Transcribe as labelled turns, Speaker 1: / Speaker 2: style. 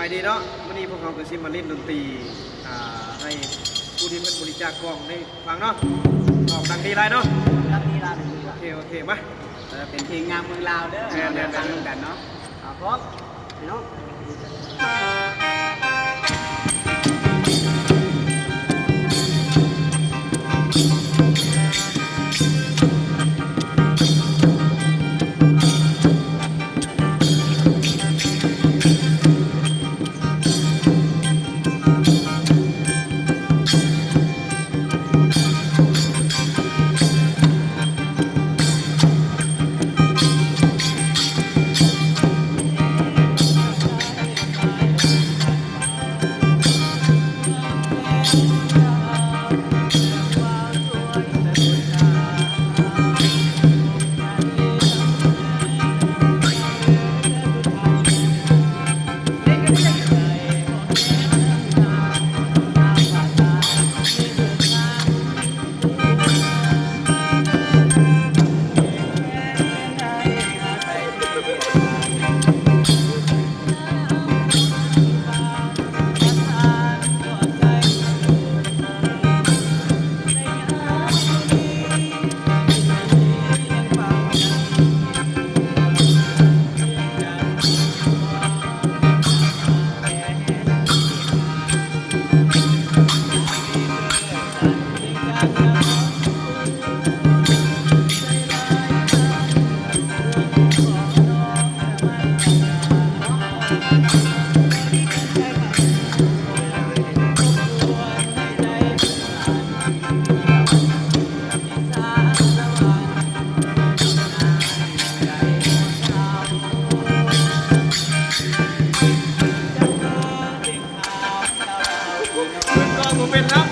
Speaker 1: ายดีเนาะวันนี้พวกเราก็สิมาเล่นดนตรีอ่าให้ผู้ที่เพิ่นบริจาคกล่องได้ฟังเนาะออกดังดีไรเนาะ
Speaker 2: รับนี้ลาเป็นนี้
Speaker 1: โอ
Speaker 2: ละ
Speaker 1: เคโอเคมา
Speaker 2: เออเป็นเพลงงามเมืองลาวเด้อ
Speaker 1: แม่นๆ
Speaker 2: เดี๋ยวฟังกันเนาะเอาพร้อมพี่น้อง เป็นแล้ว